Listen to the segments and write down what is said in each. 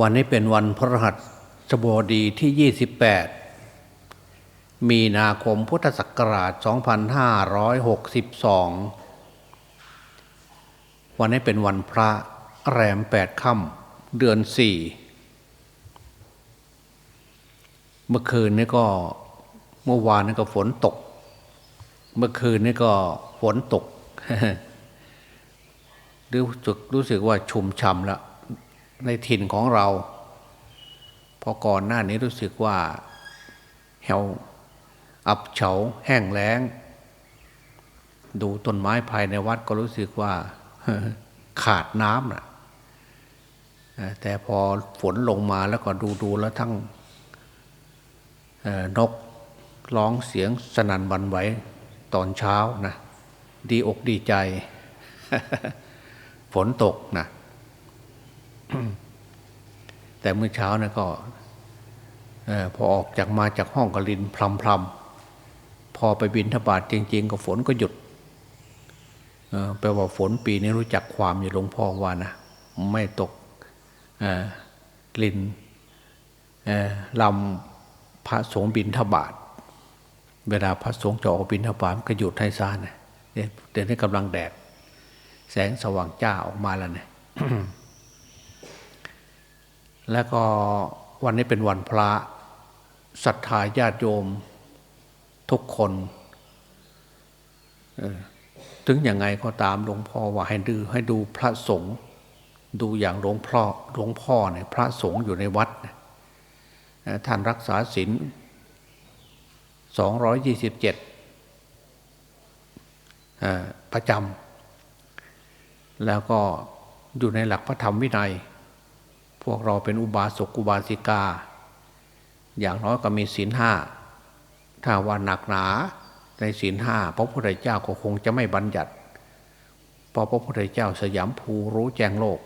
วันนี้เป็นวันพระหัสบดีที่ 28 มีนาคมพุทธศักราช 2562 วันนี้เป็นวันพระแรมแปดค่ำเดือนสี่เมื่อคืนนี้ก็เมื่อวานนี้ก็ฝนตก เมื่อคืนนี้ก็ฝนตก รู้สึกรู้สึกว่าชุ่มฉ่ำแล้ว ในถิ่นของเรา พอก่อนหน้านี้รู้สึกว่าเหี่ยวอับเฉาแห้งแล้ง ดูต้นไม้ภายในวัดก็รู้สึกว่าขาดน้ำนะแต่พอฝนลงมาแล้วก็ดูดูแล้วทั้งนกร้องเสียงสนั่นบันไหวตอนเช้านะ ดีอกดีใจ ฝนตกนะ แต่เมื่อเช้านะก็พอออกจากมาจากห้องกลินพลำพลำพอไปบินทบาทจริง ๆ ก็ฝนก็หยุดแปลว่าฝนปีนี้รู้จักความอยู่หลวงพ่อว่านะไม่ตกลินลำพระสงฆ์บินทบาทเวลาพระสงฆ์จะออกบินทบาทก็หยุดให้ซานะเดี๋ยวนี้กำลังแดด แสงสว่างจ้าออกมาแล้วเนี่ย แล้วก็วันนี้เป็นวันพระศรัทธาญาติโยมทุกคนถึงยังไงก็ตามหลวงพ่อว่าให้ดูให้ดูพระสงฆ์ดูอย่างหลวงพ่อหลวงพ่อเนี่ยพระสงฆ์อยู่ในวัดท่านรักษาศีลสองร้อยยี่สิบเจ็ดประจำแล้วก็อยู่ในหลักพระธรรมวินัย พวกเราเป็นอุบาสกอุบาสิกา อย่างน้อยก็มีศีลห้าถ้าว่าหนักหนาในศีลห้าพระพุทธเจ้าก็คงจะไม่บัญญัติเพราะพระพุทธเจ้าสยามภูรู้แจ้งโลก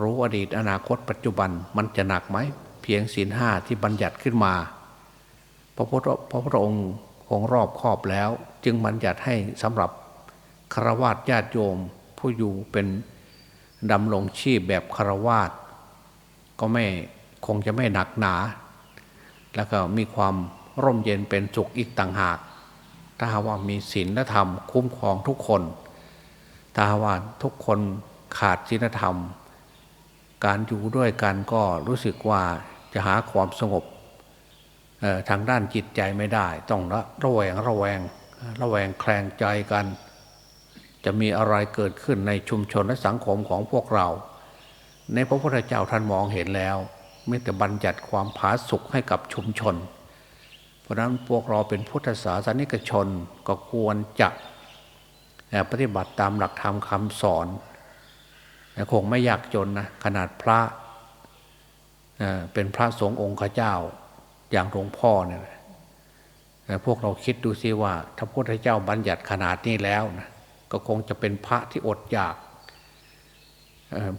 รู้อดีตอนาคตปัจจุบันมันจะหนักไหม เพียงศีลห้าที่บัญญัติขึ้นมาพระพุทธพระพุทธองค์คงรอบครอบแล้ว จึงบัญญัติให้สำหรับคารวะญาติโยมผู้อยู่เป็นดำรงชีพแบบคารวะ ก็ไม่คงจะไม่หนักหนา แล้วก็มีความร่มเย็นเป็นสุขอีกต่างหาก ถ้าว่ามีศีลและธรรมคุ้มครองทุกคน ถ้าว่าทุกคนขาดศีลธรรม การอยู่ด้วยกันก็รู้สึกว่าจะหาความสงบทางด้านจิตใจไม่ได้ ต้องระระแวงระแวงระแวงแคลงใจกัน จะมีอะไรเกิดขึ้นในชุมชนและสังคมของพวกเรา ในพระพุทธเจ้าท่านมองเห็นแล้วไม่แต่บัญญัติความผาสุกให้กับชุมชน เพราะนั้นพวกเราเป็นพุทธศาสนิกชนก็ควรจะปฏิบัติตามหลักธรรมคำสอนคงไม่ยากจนนะขนาดพระเป็นพระสงฆ์องค์ข้าเจ้าอย่างหลวงพ่อเนี่ยพวกเราคิดดูซิว่า ถ้าพระพุทธเจ้าบัญญัติขนาดนี้แล้วนะก็คงจะเป็นพระที่อดอยาก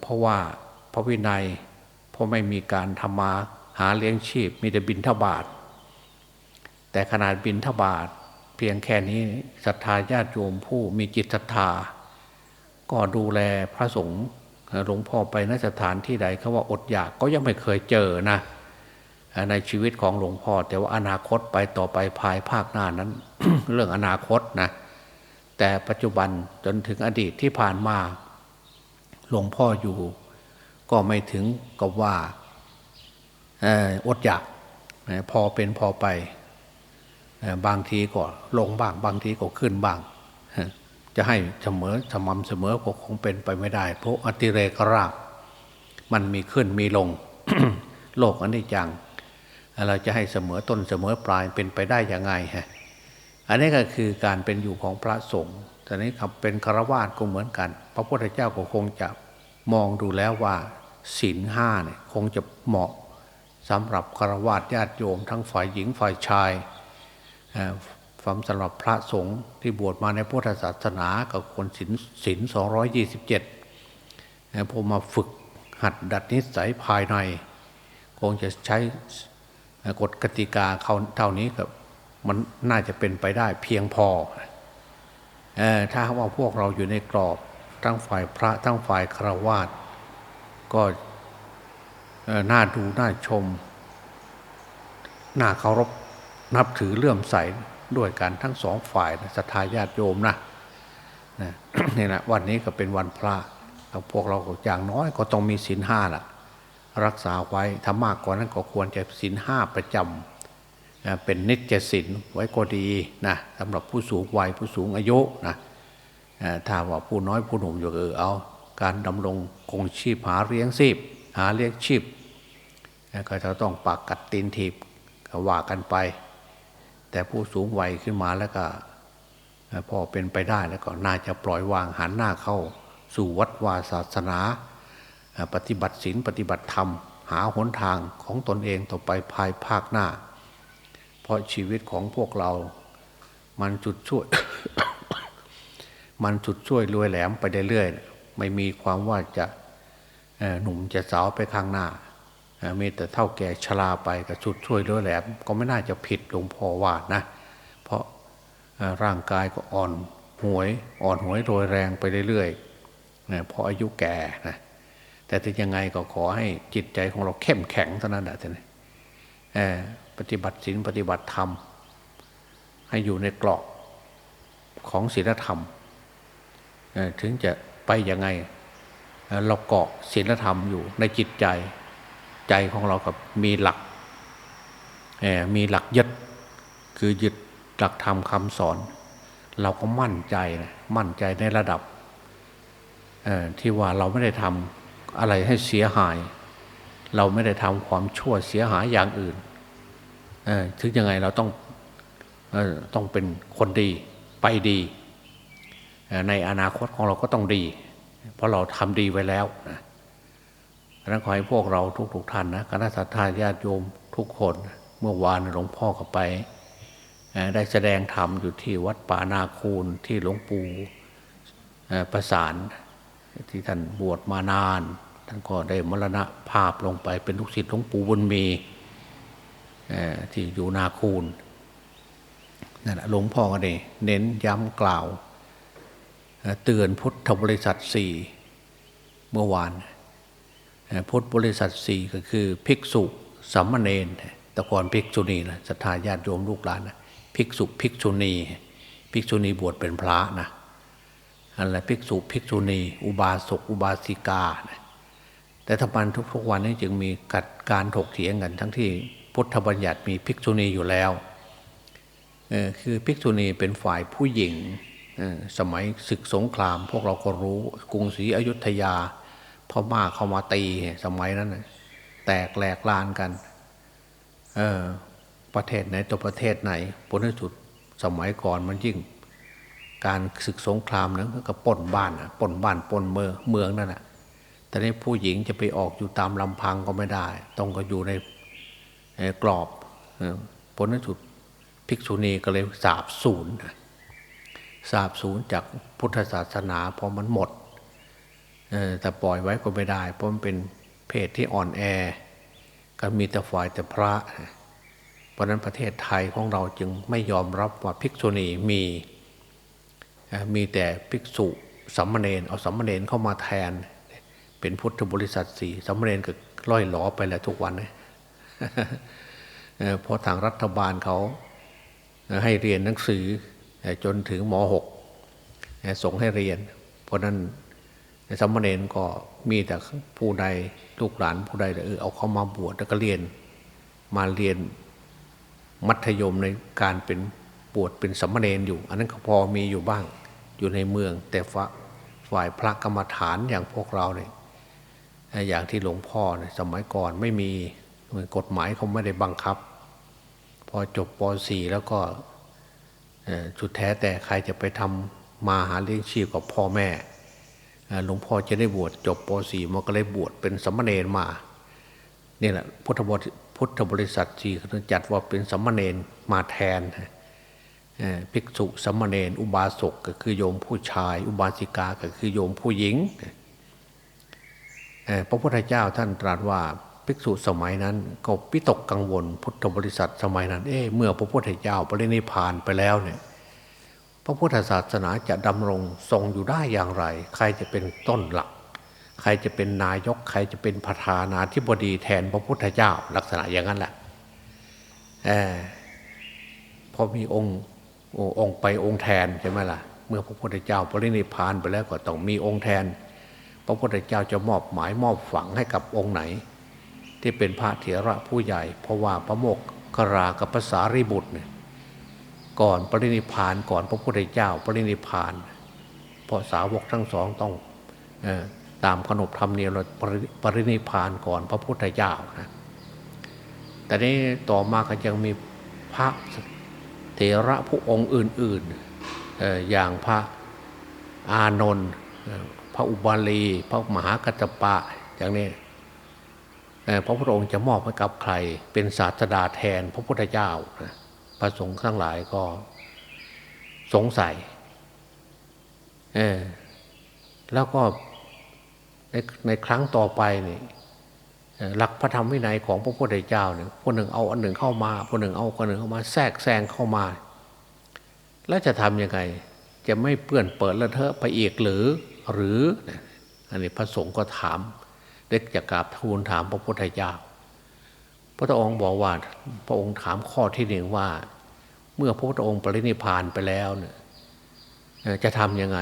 เพราะว่า พระวินัย เพราะไม่มีการทำมาหาเลี้ยงชีพ มีแต่บินทบาท แต่ขนาดบินทบาท เพียงแค่นี้ศรัทธาญาติโยมผู้มีจิตศรัทธา ก็ดูแลพระสงฆ์หลวงพ่อไปนสถานที่ใดเขาว่าอดอยากก็ยังไม่เคยเจอนะในชีวิตของหลวงพ่อ แต่ว่าอนาคตไปต่อไปภายภาคหน้านั้น เรื่องอนาคตนะแต่ปัจจุบันจนถึงอดีตที่ผ่านมา หลวงพ่ออยู่ ก็ไม่ถึงกับว่าอดอยากพอเป็นพอไปบางทีก็ลงบ้าง บางทีก็ขึ้นบ้าง จะให้เสมอสม่ำเสมอก็คงเป็นไปไม่ได้ เพราะอติเรกราบมันมีขึ้นมีลง โลกอันนี้จังเราจะให้เสมอต้นเสมอปลายเป็นไปได้ยังไงฮะอันนี้ก็คือการเป็นอยู่ของพระสงฆ์แต่นี้ครับเป็นฆราวาสก็เหมือนกัน พระพุทธเจ้าก็คงจะมองดูแล้วว่า ศีลห้าเนี่ยคงจะเหมาะสำหรับฆราวาสญาติโยม ทั้งฝ่ายหญิงฝ่ายชายฝัมสำหรับพระสงฆ์ที่บวชมาในพุทธศาสนากับคนศีลศีลสองร้อยยี่สิบเจ็ดพอมาฝึกหัดดัดนิสัยภายใน คงจะใช้กฎกติกาเขาเท่านี้กับมันน่าจะเป็นไปได้เพียงพอถ้าว่าพวกเราอยู่ในกรอบทั้งฝ่ายพระทั้งฝ่ายคราวาส ก็น่าดูน่าชม น่าเคารพนับถือเลื่อมใสด้วยกันทั้งสองฝ่ายศรัทธาญาติโยมนะนี่แหละวันนี้ก็เป็นวันพระพวกเราก็อย่างน้อยก็ต้องมีศีลห้าล่ะ รักษาไว้ถ้ามากกว่านั้นก็ควรจะศีลห้าประจำนะเป็นนิจศีลไว้ก็ดีนะสำหรับผู้สูงวัยผู้สูงอายุนะถ้าว่าผู้น้อยผู้หนุ่มอยู่เออเอา การดำรงคงชีพหาเลี้ยงชีพ หาเลี้ยงชีพก็จะต้องปากกัดตีนถีบก็ว่ากันไป แต่ผู้สูงวัยขึ้นมาแล้วก็พอเป็นไปได้แล้วก็น่าจะปล่อยวางหันหน้าเข้า สู่วัดวาศาสนา ปฏิบัติศีลปฏิบัติธรรม หาหนทางของตนเองต่อไปภายภาคหน้า เพราะชีวิตของพวกเรา มันจุดช่วย มันจุดช่วยรวยแหลมไปเรื่อยๆ ไม่มีความว่าจะหนุ่มจะสาวไปข้างหน้ามีแต่เท่าแก่ชราไปกับจุดช่วยรวยแหลมก็ไม่น่าจะผิดหลวงพ่อว่านะ เพราะร่างกายก็อ่อนหวยอ่อนหวยโรยแรงไปเรื่อยๆเพราะอายุแก่นะแต่ถึงยังไงก็ขอให้จิตใจของเราเข้มแข็งเท่านั้นแหละท่านปฏิบัติศีลปฏิบัติธรรม ให้อยู่ในกรอบของศีลธรรมถึงจะ ไปยังไง เราเกาะศีลธรรมอยู่ในจิตใจใจของเรากับมีหลักมีหลักยึดคือยึดหลักธรรมคำสอน เราก็มั่นใจนะมั่นใจในระดับที่ว่าเราไม่ได้ทำอะไรให้เสียหาย เราไม่ได้ทำความชั่วเสียหายอย่างอื่นถึงยังไงเราต้องอต้องเป็นคนดีไปดี ในอนาคตของเราก็ต้องดี เพราะเราทำดีไว้แล้วนะดังนั้นขอให้พวกเราทุกๆทท่านนะคณะสัตยาญาติโยมทุกคนเมื่อวานหลวงพ่อก็ไป ได้แสดงธรรมอยู่ที่วัดป่านาคูนที่หลวงปู่ประสานที่ท่านบวชมานาน ท่านก็ได้มรณะภาพลงไปเป็นลูกศิษย์หลวงปู่บุญมีที่อยู่นาคูนนั่นแหละหลวงพ่อก็ได้เน้นย้ำกล่าว เตือนพุทธบริษัทสี่เมื่อวาน พุทธบริษัทสี่ก็คือภิกษุสามเณรต่ก่อนภิกษุณีนะศรัทธาญาติโยมลูกหลานนะภิกษุภิกษุณีภิกษุณีบวชเป็นพระนะอะไรภิกษุภิกษุณี อุบาสกอุบาสิกานะแต่ทำไมทุกๆวันนี้จึงมีกัดการถกเถียงกันทั้งที่พุทธบัญญัติมีภิกษุณีอยู่แล้วคือภิกษุณีเป็นฝ่ายผู้หญิง สมัยศึกสงคราม พวกเราก็รู้กรุงศรีอยุธยาพ่อมาเข้ามาตีสมัยนั้นแตกแหลกลานกันประเทศไหนตัวประเทศไหนผลที่สุดสมัยก่อนมันยิ่ง การศึกสงครามนั้นก็ปนบ้านน่ะปนบ้านปนเมืองเมืองนั่นแหะแต่นี้ผู้หญิงจะไปออกอยู่ตามลำพังก็ไม่ได้ ต้องก็อยู่ในกรอบผลที่สุดภิกษุณีก็เลยสาบสูญ สาบสูญจากพุทธศาสนาเพราะมันหมดแต่ปล่อยไว้ก็ไม่ได้ เพราะมันเป็นเพศที่อ่อนแอ ก็มีแต่ฝ่ายแต่พระ เพราะนั้นประเทศไทยของเราจึงไม่ยอมรับว่าภิกษุณีมีมีแต่ภิกษุสัมมาเนนเอาสัมมาเนนเข้ามาแทน เป็นพุทธบริษัทสี่สัมมาเนนก็ล่อยหลอไปแล้วทุกวันเพราะทางรัฐบาลเขาให้เรียนหนังสือ จนถึงม .6 ส่งให้เรียน เพราะนั้นสมณเณรก็มีแต่ผู้ใดลูกหลานผู้ใดเออเอาเข้ามาบวชแล้วก็เรียนมาเรียนมัธยมในการเป็นบวชเป็นสมณเณรอยู่ อันนั้นก็พอมีอยู่บ้างอยู่ในเมือง แต่ฝ่าฝ่ายพระกรรมฐานอย่างพวกเราเนี่ยอย่างที่หลวงพ่อเนี่ยสมัยก่อนไม่มีกฎหมายเขาไม่ได้บังคับ พอจบป .4 แล้วก็ สุดแท้แต่ใครจะไปทำมาหาเลี้ยงชีพกับพ่อแม่หลวงพ่อจะได้บวชจบป .4 มันก็เลยบวชเป็นสมณเณรมานี่แหละพุทธบริพุทธบริษัทจีเขาจัดว่าเป็นสมณเณรมาแทนภิกษุสมณเณรอุบาสกก็คือโยมผู้ชาย อุบาสิกาก็คือโยมผู้หญิงพระพุทธเจ้าท่านตรัสว่า ภิกษุสมัยนั้น ก็พิตกกังวล พุทธบริษัทสมัยนั้น เอ๊เมื่อพระพุทธเจ้าปรินิพานไปแล้วเนี่ย พระพุทธศาสนาจะดำรงทรงอยู่ได้อย่างไร ใครจะเป็นต้นหลัก ใครจะเป็นนายก ใครจะเป็นประธานาธิบดีแทนพระพุทธเจ้า ลักษณะอย่างนั้นแหละเออพอมีองค์องค์ไปองค์แทนใช่ไหมล่ะ เมื่อพระพุทธเจ้าปรินิพานไปแล้วก็ต้องมีองค์แทน พระพุทธเจ้าจะมอบหมายมอบฝังให้กับองค์ไหน ที่เป็นพระเถระผู้ใหญ่ เพราะว่าพระโมกขรากับภาษาริบุตรเนี่ยก่อนปรินิพานก่อนพระพุทธเจ้าปรินิพานเพราะสาวกทั้งสองต้องอตามขนบธรรมเนียมปรินิพานก่อนพระพุทธเจ้านะแต่นี้ต่อมาก็ยังมีพระเถระผู้องค์อื่นๆอย่างพระอานนท์พระอุบาลี พระมหากัจจปะอย่างนี้ พระพุทธองค์จะมอบให้กับใคร เป็นศาสดาแทนพระพุทธเจ้าพระสงฆ์ทั้งหลายก็สงสัยเออแล้วก็ในในครั้งต่อไปนี่หลักพระธรรมวินัยของพระพุทธเจ้าเนี่ยคนหนึ่งเอาอันหนึ่งเข้ามาคนหนึ่งเอาคนหนึ่งเข้ามาแทรกแซงเข้ามา แล้วจะทำยังไง จะไม่เปื้อนเปิดละเทอะไปอีกหรือหรือ อันนี้พระสงฆ์ก็ถาม เด็กจะกราบทูลถามพระพุทธเจ้า พระองค์บอกว่าพระองค์ถามข้อที่หนึ่งว่า เมื่อพระพุทธองค์ปรินิพานไปแล้วเนี่ยจะทำยังไง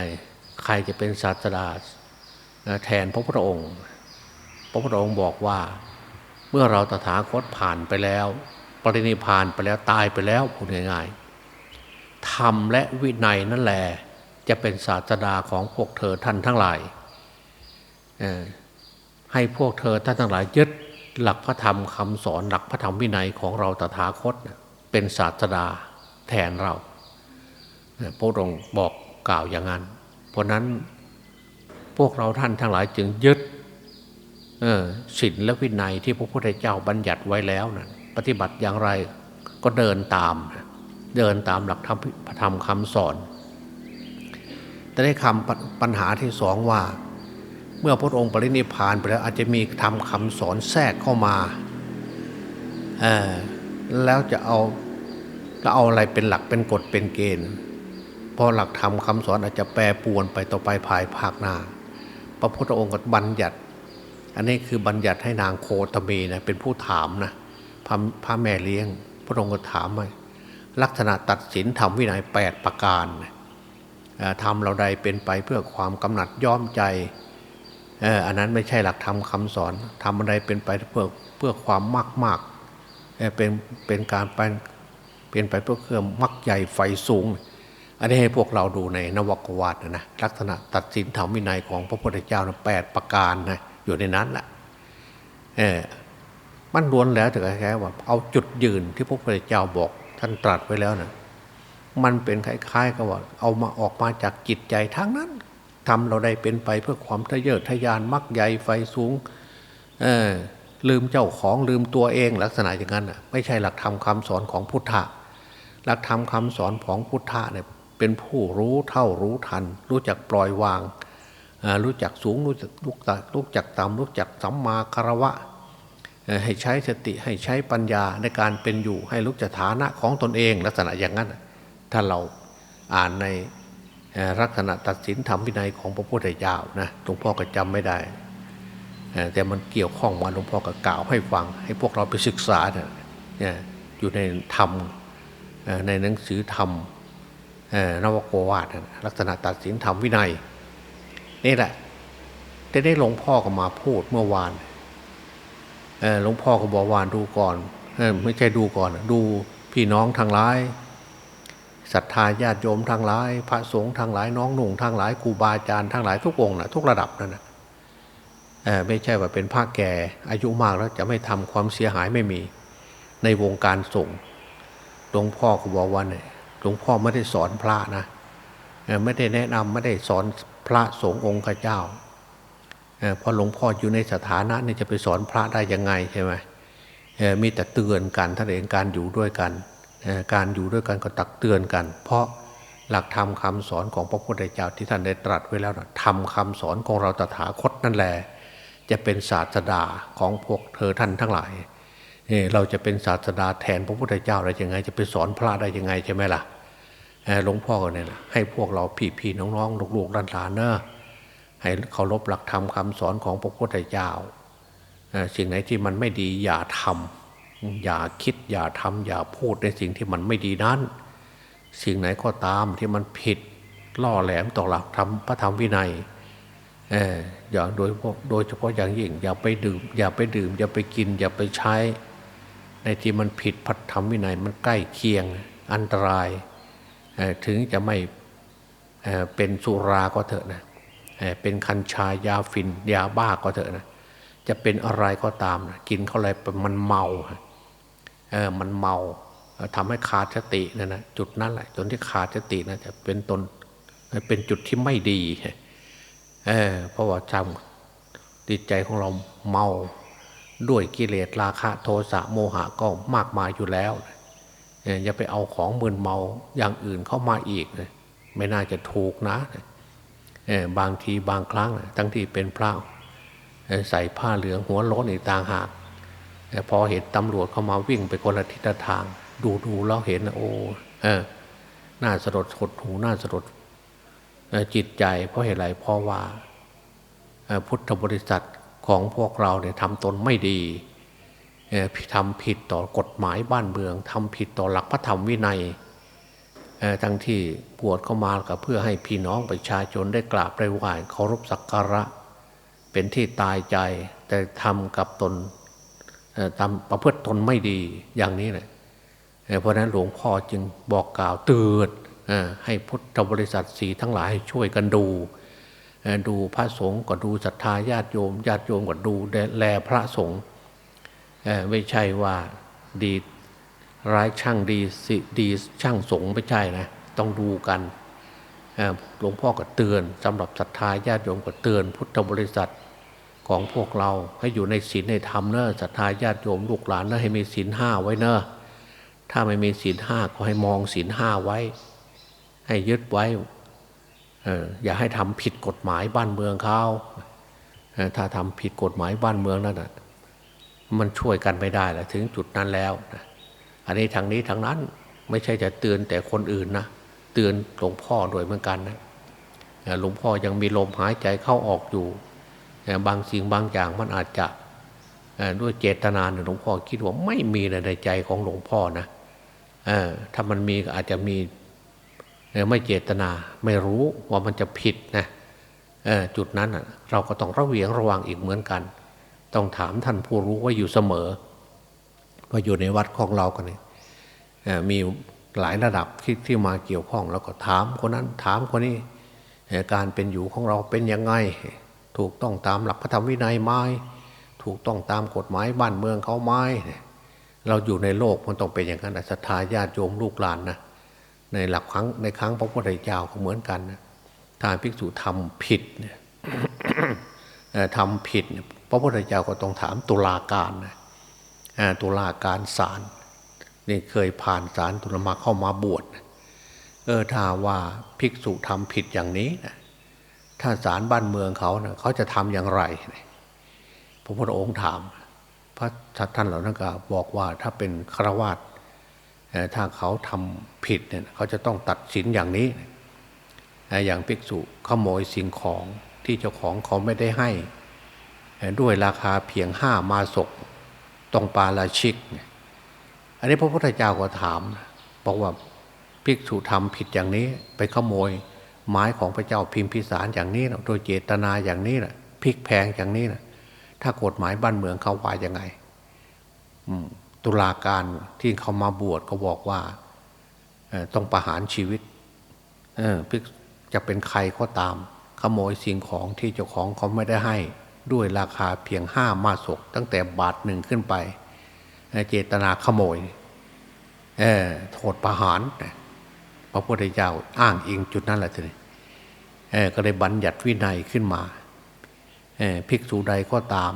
ใครจะเป็นศาสดาแทนพระพุทธองค์ พระพุทธองค์บอกว่า เมื่อเราตถาคตผ่านไปแล้ว ปรินิพานไปแล้วตายไปแล้วพูดง่ายๆธรรมและวินัยนั่นแหละจะเป็นศาสดาของพวกเธอท่านทั้งหลาย ให้พวกเธอท่านทั้งหลายยึดหลักพระธรรมคำสอนหลักพระธรรมวินัยของเราตถาคตเป็นศาสดาแทนเราพระองค์บอกกล่าวอย่างนั้น เพราะนั้นพวกเราท่านทั้งหลายจึงยึดศีลและวินัยที่พระพุทธเจ้าบัญญัติไว้แล้วนะปฏิบัติอย่างไรก็เดินตาม เดินตามหลักธรรมพระธรรมคำสอน แต่ได้คำปัญหาที่สองว่า เมื่อพระองค์ปรินิพานไปแล้วอาจจะมีทำคำสอนแทรกเข้ามาแล้วจะเอาจะเอาอะไรเป็นหลักเป็นกฎเป็นเกณฑ์พราะหลักธรรมคำสอนอาจจะแปรปวนไปต่อไปภายภาคหน้า พระพุทธองค์ก็บัญญัติ อันนี้คือบัญญัติให้นางโคตมีนะเป็นผู้ถามนะพระพระแม่เลี้ยง พระองค์ก็ถามว่าลักษณะตัดสินทำวินัยแปดประการทำเราใดเป็นไปเพื่อความกำหนัดย้อมใจ เอันนั้นไม่ใช่หลักธรรมคาสอนทำอะไรเป็นไปเพื่อเพื่อความมากมากเเป็นเป็นการเป็นเป็นไปเพื่อเครื่องมักใหญ่ไฟสูง อันนี้ให้พวกเราดูในนวกวาดนะลักษณะตัดสินธรรมวินัยของพระพุทธเจ้านะแปดประการนะอยู่ในนั้นแหละเออมันล้วนแล้วแต่แค่ว่าเอาจุดยืนที่พระพุทธเจ้าบอกท่านตรัสไว้แล้วนะมันเป็นคล้ายๆกับว่าเอามาออกมาจากจิตใจทั้งนั้น ทำเราได้เป็นไปเพื่อความทะเยอทะยานมักใหญ่ไฟสูงเออลืมเจ้าของลืมตัวเองลักษณะอย่างนั้นอะไม่ใช่หลักธรรมคาสอนของพุทธะหลักธรรมคาสอนของพุทธะเนี่ยเป็นผู้รู้เท่ารู้ทัน รู้จักปล่อยวาง รู้จักสูงรู้จักลุกรู้จักต่ำรู้จักสัมมาคารวะ ให้ใช้สติให้ใช้ปัญญาในการเป็นอยู่ให้รู้จักฐานะของตนเองลักษณะอย่างนั้น ถ้าเราอ่านใน ลักษณะตัดสินธรรมวินัยของพระพุทธเจ้านะหลวงพ่อก็จำไม่ได้ แต่มันเกี่ยวข้องมาหลวงพ่อก็กล่าวให้ฟัง ให้พวกเราไปศึกษาเนี่ยอยู่ในธรรมในหนังสือธรรมนวโกวาดลักษณะตัดสินธรรมวินัยนี่แหละได้ได้หลวงพ่อก็มาพูดเมื่อวานหลวงพ่อก็บอกวานดูก่อนไม่ใช่ดูก่อน ดูพี่น้องทางร้าย ศรัทธาญาติโยมทางหลาย พระสงฆ์ทางหลายน้องหนุ่งทางหลายครูบาอาจารย์ทางหลายทุกองนะทุกระดับนั่นนะไม่ใช่ว่าเป็นพระแก่อายุมากแล้วจะไม่ทำความเสียหายไม่มี ในวงการสงฆ์หลวงพ่อก็บอกว่าเนี่ยหลวงพ่อไม่ได้สอนพระนะไม่ได้แนะนำไม่ได้สอนพระสงฆ์องค์เจ้าเพราะหลวงพ่ออยู่ในสถานะนี่จะไปสอนพระได้ยังไงใช่ไหมมีแต่เตือนกันท่านเองการอยู่ด้วยกัน การอยู่ด้วยกันก็ตักเตือนกัน เพราะหลักธรรมคาสอนของพระพุทธเจ้าที่ท่านได้ตรัสไว้แล้วนะทำคำสอนของเราตถาคตนั่นแหละจะเป็นศาสดาของพวกเธอท่านทั้งหลายเราจะเป็นศาสดาแทนพระพุทธเจ้าได้ยังไง จะไปสอนพระได้ยังไงใช่ไหมล่ะหลวงพ่อเนี่ยให้พวกเราพี่พี่น้องๆลูกๆหลานๆเนอะให้เคารพหลักธรรมคำสอนของพระพุทธเจ้าสิ่งไหนที่มันไม่ดีอย่าทำ อย่าคิดอย่าทำอย่าพูดในสิ่งที่มันไม่ดีนั้น สิ่งไหนก็ตามที่มันผิดล่อแหลมต่อหลักธรรมพระธรรมวินัยเอออย่างโดยโดยเฉพาะอย่างยิ่ง อย่าไปดื่ม อย่าไปดื่ม อย่าไปกิน อย่าไปใช้ ในที่มันผิดพระธรรมวินัยมันใกล้เคียงอันตรายถึงจะไม่เป็นสุราก็เถอะนะเอ่อเป็นคัญชายาฝิ่นยาบ้าก็เถอะนะจะเป็นอะไรก็ตามนะกินเข้าไปมันเมา เออมันเมาทำให้ขาดสตินะนะจุดนั้นแหละจนที่ขาดสตินะจะเป็นตนเป็นจุดที่ไม่ดีเออเพราะว่าจำจิตใจของเราเมาด้วยกิเลสราคะโทสะโมหะก็มากมายอยู่แล้วเอย่าไปเอาของมึนเมาอย่างอื่นเข้ามาอีก ไม่น่าจะถูกนะเออบางทีบางครั้งทั้งที่เป็นพระใส่ผ้าเหลืองหัวโล้นอีกต่างหาก แต่พอเห็นตำรวจเข้ามาวิ่งไปคนละทิศทาง ดูดูแล้วเห็นโอ้เออน่าสลดหดหูน่าสลดจิตใจ เพราะเหตุไรเพราะว่าพุทธบริษัทของพวกเราเนี่ยทำตนไม่ดีทำผิดต่อกฎหมายบ้านเมืองทำผิดต่อหลักพระธรรมวินัยทั้งที่บวชเข้ามาก็เพื่อให้พี่น้องประชาชนได้กราบได้ไหว้เคารพสักการะ เป็นที่ตายใจแต่ทำกับตน ทำประพฤติตนไม่ดีอย่างนี้แหละเพราะฉะนั้นหลวงพ่อจึงบอกกล่าวเตือนให้พุทธบริษัทสีทั้งหลายช่วยกันดู ดูพระสงฆ์ก็ดูศรัทธาญาติโยมญาติโยมก็ดูแลพระสงฆ์ไม่ใช่ว่าดีร้ายช่างดีสิดีช่างสงฆ์ไม่ใช่นะต้องดูกันหลวงพ่อก็เตือนสำหรับศรัทธาญาติโยมก็เตือน พุทธบริษัท ของพวกเราให้อยู่ในศีลในธรรมเนอะศรัทธาญาติโยมลูกหลานเนอะให้มีศีลห้าไว้เนอะถ้าไม่มีศีลห้าก็ให้มองศีลห้าไว้ ให้ยึดไว้เอออย่าให้ทำผิดกฎหมายบ้านเมืองเขาถ้าทำผิดกฎหมายบ้านเมืองนั่นนะมันช่วยกันไม่ได้ละถึงจุดนั้นแล้วนะอันนี้ทางนี้ทางนั้นไม่ใช่จะเตือนแต่คนอื่นนะเตือนหลวงพ่อด้วยเหมือนกันนะหลวงพ่อยังมีลมหายใจเข้าออกอยู่ บางสิ่งบางอย่างมันอาจจะด้วยเจตนาเนี่ยหลวงพ่อคิดว่าไม่มีในใจของหลวงพ่อนะอถ้ามันมีก็อาจจะมีไม่เจตนาไม่รู้ว่ามันจะผิดนะจุดนั้นเราก็ต้องระเวียงระวังอีกเหมือนกัน ต้องถามท่านผู้รู้ว่าอยู่เสมอว่าอยู่ในวัดของเรากันเนี่ยมีหลายระดับที่ที่มาเกี่ยวข้อง แล้วก็ถามคนนั้นถามคนนี้การเป็นอยู่ของเราเป็นยังไง ถูกต้องตามหลักพระธรรมวินัยไหมถูกต้องตามกฎหมายบ้านเมืองเขาไหมเราอยู่ในโลกมันต้องเป็นอย่างนั้นศรัทธาญาติโยมลูกหลานนะในหลักครั้งในครั้งพระพุทธเจ้าก็เหมือนกันนะถ้าภิกษุทำผิดเนี่ยทำผิด พระพุทธเจ้าก็ต้องถามตุลาการนะตุลาการศาลนี่เคยผ่านศาลตุลามาเข้ามาบวชเออถ้าว่าภิกษุทำผิดอย่างนี้นะ ถ้าศาลบ้านเมืองเขานะเขาจะทำอย่างไร พระพุทธองค์ถาม พระท่านเหล่านั้นก็บอกว่าถ้าเป็นฆราวาสถ้าเขาทำผิดเนี่ยเขาจะต้องตัดสินอย่างนี้ อย่างภิกษุขโมยสิ่งของที่เจ้าของเขาไม่ได้ให้ ด้วยราคาเพียงห้ามาศกต้องปาราชิก อันนี้พระพุทธเจ้าก็ถาม บอกว่าภิกษุทำผิดอย่างนี้ ไปขโมย ไม้ของพระเจ้าพิมพิสารอย่างนี้นะโดยเจตนาอย่างนี้นะพลิกแพงอย่างนี้นะถ้ากฎหมายบ้านเมืองเขาว่ายังไงตุลาการที่เขามาบวชก็บอกว่าต้องประหารชีวิตพิกจะเป็นใครก็ตาม ขโมยสิ่งของที่เจ้าของเขาไม่ได้ให้ ด้วยราคาเพียงห้ามาศก ตั้งแต่บาทหนึ่งขึ้นไป เจตนาขโมยโทษประหารพระพุทธเจ้าอ้างอิงจุดนั้นแหละทีนี้ ก็เลยบัญญัติวินัยขึ้นมาภิกษุใดก็ตาม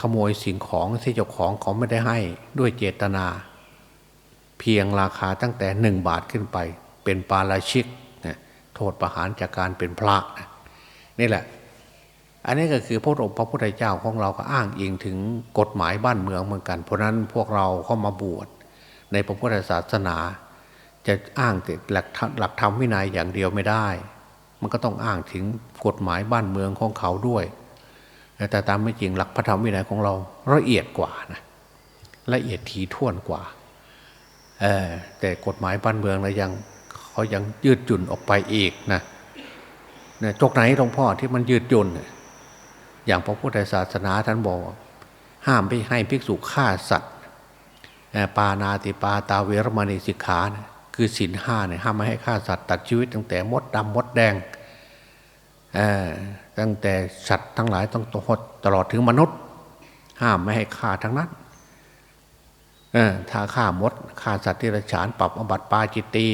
ขโมยสิ่งของที่เจ้าของเขาไม่ได้ให้ด้วยเจตนา เพียงราคาตั้งแต่หนึ่งบาทขึ้นไป เป็นปาราชิกนะโทษประหารจากการเป็นพระนะนี่แหละ อันนี้ก็คือพระองค์พระพุทธเจ้าของเราก็อ้างอิงถึงกฎหมายบ้านเมืองเหมือนกัน เพราะนั้นพวกเราเข้ามาบวชในพระพุทธศาสนา จะอ้างแต่หลักธรรมหลักธรรมวินัยอย่างเดียวไม่ได้ มันก็ต้องอ้างถึงกฎหมายบ้านเมืองของเขาด้วย แต่ตามไม่จริงหลักพระธรรมวินัยของเราละเอียดกว่านะละเอียดถี่ถ้วนกว่าแต่กฎหมายบ้านเมืองเรายังเขายังยืดหยุ่นออกไปอีกนะเนี่ยตกไหนหลวงพ่อที่มันยืดหยุ่นอย่างพระพุทธศาสนาท่านบอก ห้ามไปให้ภิกษุฆ่าสัตว์ปานาติปาตาเวรมณีสิกขานะ คือศีลห้าเนี่ยห้ามไม่ให้ฆ่าสัตว์ตัดชีวิตตั้งแต่มดดำมดแดงตั้งแต่สัตว์ทั้งหลายต้องตลอดถึงมนุษย์ ห้ามไม่ให้ฆ่าทั้งนั้นถ้าฆ่ามดฆ่าสัตว์ที่ระฉานปรับอบัติปาจิตตี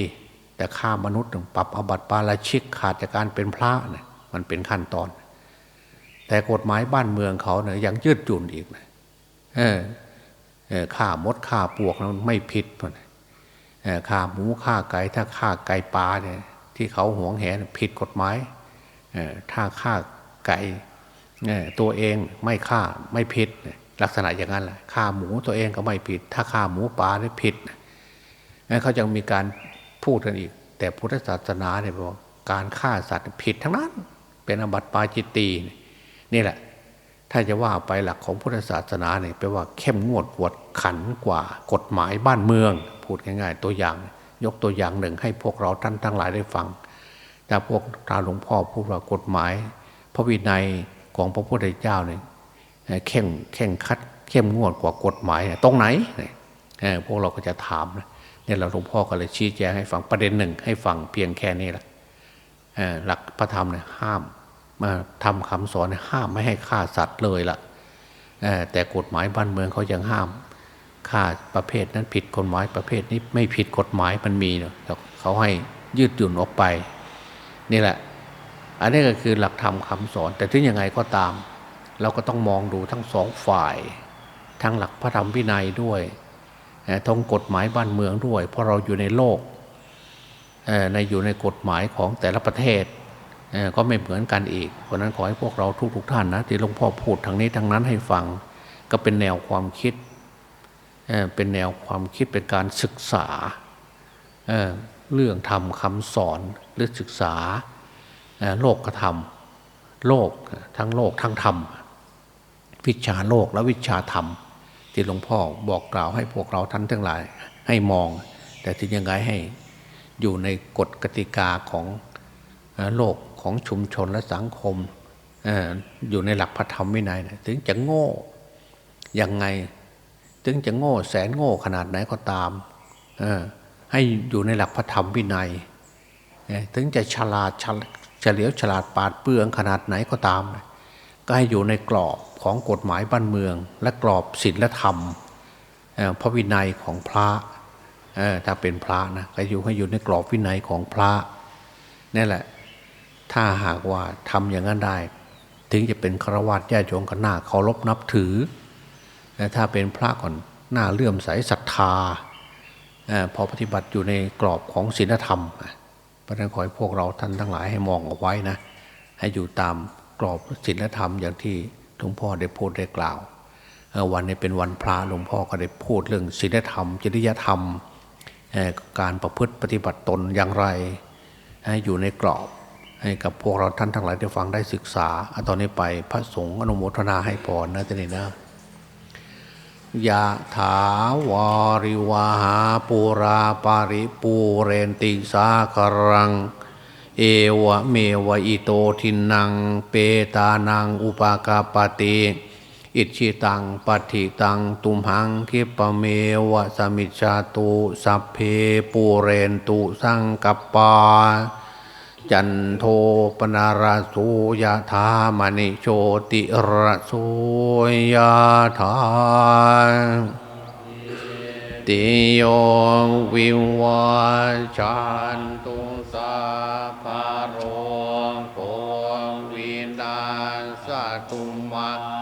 แต่ฆ่ามนุษย์ปรับอบัติปาราชิกขาดจากการเป็นพระเนี่ยมันเป็นขั้นตอน แต่กฎหมายบ้านเมืองเขาเนี่ยยังยืดหยุ่นอีกเออฆ่ามดฆ่าปวกมันไม่ผิด ฆ่าหมูฆ่าไก่ถ้าฆ่าไก่ปลาเนี่ยที่เขาหวงแหนผิดกฎหมายถ้าฆ่าไก่ตัวเองไม่ฆ่าไม่ผิดลักษณะอย่างนั้นแหละฆ่าหมูตัวเองก็ไม่ผิด ถ้าฆ่าหมูปลาเนี่ยผิดเขาจะมีการพูดกันอีก แต่พุทธศาสนาเนี่ยบอกการฆ่าสัตว์ผิดทั้งนั้น เป็นอบัติปาจิตตีนี่แหละ ถ้าจะว่าไปหลักของพุทธศาสนาเนี่ยแปลว่าเข้มงวดกวดขันกว่ากฎหมายบ้านเมือง พูดง่าย ๆ ตัวอย่าง ยกตัวอย่างหนึ่งให้พวกเราท่านทั้งหลายได้ฟังแต่พวกตาหลวงพ่อพูดว่ากฎหมาย พระวินัยของพระพุทธเจ้าเนี่ยเข้มเข้มคัด เข้มงวดกว่ากฎหมายตรงไหนพวกเราก็จะถามเนี่ยเราหลวงพ่อก็เลยชี้แจงให้ฟังประเด็นหนึ่งให้ฟังเพียงแค่นี้แหละหลักพระธรรมเนี่ยห้าม ทำคำสอนห้ามไม่ให้ฆ่าสัตว์เลยละ่ะแต่กฎหมายบ้านเมืองเขายังห้ามฆ่าประเภทนั้นผิดกฎหมายประเภทนี้ไม่ผิดกฎหมายมันมีเนาะเขาให้ยืดหยุ่นออกไป นี่แหละ อันนี้ก็คือหลักธรรมคาสอน แต่ถึงยังไงก็ตาม เราก็ต้องมองดูทั้งสองฝ่าย ทั้งหลักพระธรรมวินัยด้วยทั้งกฎหมายบ้านเมืองด้วย เพราะเราอยู่ในโลกในอยู่ในกฎหมายของแต่ละประเทศ ก็ไม่เหมือนกันอีก เพราะนั้นขอให้พวกเราทุกๆทท่านนะที่หลวงพ่อพูดทางนี้ทางนั้นให้ฟัง ก็เป็นแนวความคิดเป็นแนวความคิดเป็นการศึกษาเรื่องธรรมคำสอนหรือศึกษาโลกธรรม โลกทั้งโลกทั้งธรรม วิชาโลกและวิชาธรรม ที่หลวงพ่อบอกกล่าวให้พวกเราท่านทั้งหลายให้มอง แต่ที่ยังไงให้อยู่ในกฎกติกาของโลก ของชุมชนและสังคมอยู่ในหลักพระธรรมวินัยถึงจะโง่ยังไง ถึงจะโง่แสนโง่ขนาดไหนก็ตามให้อยู่ในหลักพระธรรมวินัยถึงจะฉลาดเฉลียวฉลาดปาดเปื้องขนาดไหนก็ตาม ก็ให้อยู่ในกรอบของกฎหมายบ้านเมือง และกรอบศีลธรรมพระวินัยของพระถ้าเป็นพระนะก็อยู่ให้อยู่ในกรอบวินัยของพระนี่แหละ ถ้าหากว่าทำอย่างนั้นได้ ถึงจะเป็นฆราวาสญาติโยมก็น่าเคารพนับถือถ้าเป็นพระก่อนหน้าเลื่อมใสศรัทธาพอปฏิบัติอยู่ในกรอบของศีลธรรมพระนั้นขอให้พวกเราท่านทั้งหลายให้มองเอาไว้นะให้อยู่ตามกรอบศีลธรรมอย่างที่หลวงพ่อได้พูดได้กล่าววันนี้เป็นวันพระหลวงพ่อก็ได้พูดเรื่องศีลธรรม จริยธรรม การประพฤติปฏิบัติตนอย่างไร ให้อยู่ในกรอบ ให้กับพวกเราท่านทั้งหลายได้ฟังได้ศึกษาตอนนี้ไปพระสงฆ์อนุโมทนาให้พรนะท่านนี่นะยะถาวาริวาหาปูราปาริปูเรนติสาครัง เอวะเมวะอิโตทินัง เปตานังอุปากาปติอิชิตังปฏิตังตุมหังคิปเมวะสมิจาตุสัพเพปูเรนตุสังกปา จันโทปนาราสุยาธามณิโชติระสุยาธาติโยวิวัจันตุสาภโรโควินาสตุมา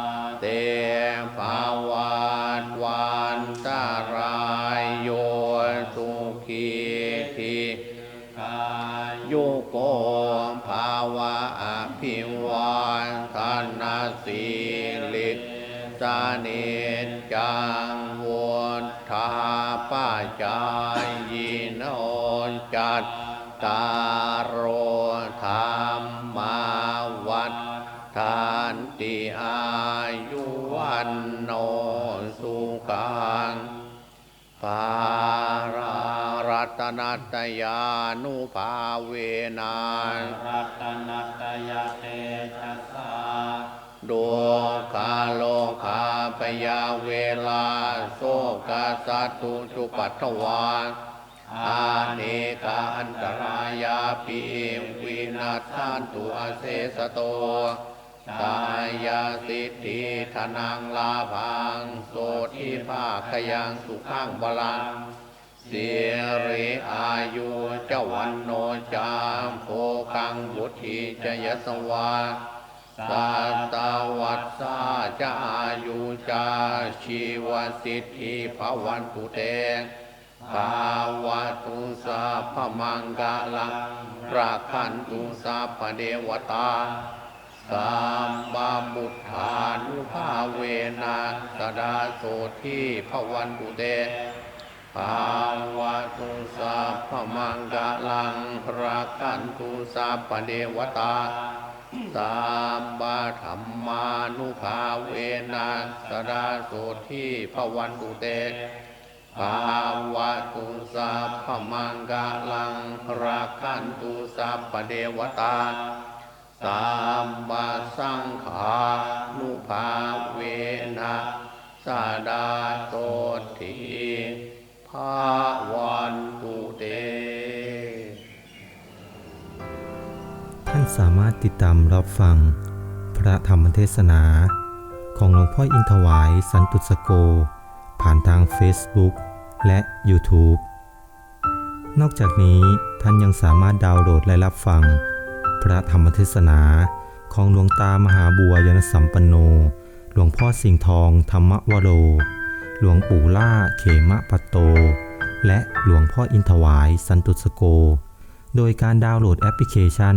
สีลิสานิจังวุฒาปัจจายโนจัตตารโอธรรมาวัฏทานติอายุวันโนสุขังปารารัตนัตยานุภาเวนารัต คาโลคาปยาเวลาโสกาสัตุจุปัตวาอาเนกาอันตรายาปิวินาทันตุอาเสสโตตายาสิทธิธนังลาพังโสทิภาคยังสุขังบาลังเสียริอายุเจวันโนจามโภคังบุตรีจยสวา สาตาวัตสาจายุจาชีวสิทธิภวันตุเตภาวะตุสาพมังกะลังราคันตุสาพเดวตาสัมมามุทธานุภาเวนะสดาโสทีพวันตุเตภาวะตุสัพมังกะลังรักขันตุสัพพเดวตา สัมมาธรรมานุภาเวนะสดาโสทีพวันตุเตภาวะตุสัพพมังกะลังรักขันตุสัพพเดวตาสัมมาสังขานุภาเวนะสดาโตทีภาวันตุ สามารถติดตามรับฟัง พระธรรมเทศนา ของหลวงพ่ออินทวายสันตุสโก ผ่านทาง Facebook และ YouTube นอกจากนี้ท่านยังสามารถดาวน์โหลดและรับฟัง พระธรรมเทศนาของหลวงตามหาบัวยนสัมปันโน หลวงพ่อสิงห์ทองธรรมวโร หลวงปู่ล่าเขมะปัโต และหลวงพ่ออินทวายสันตุสโก โดยการดาวน์โหลดแอปพลิเคชัน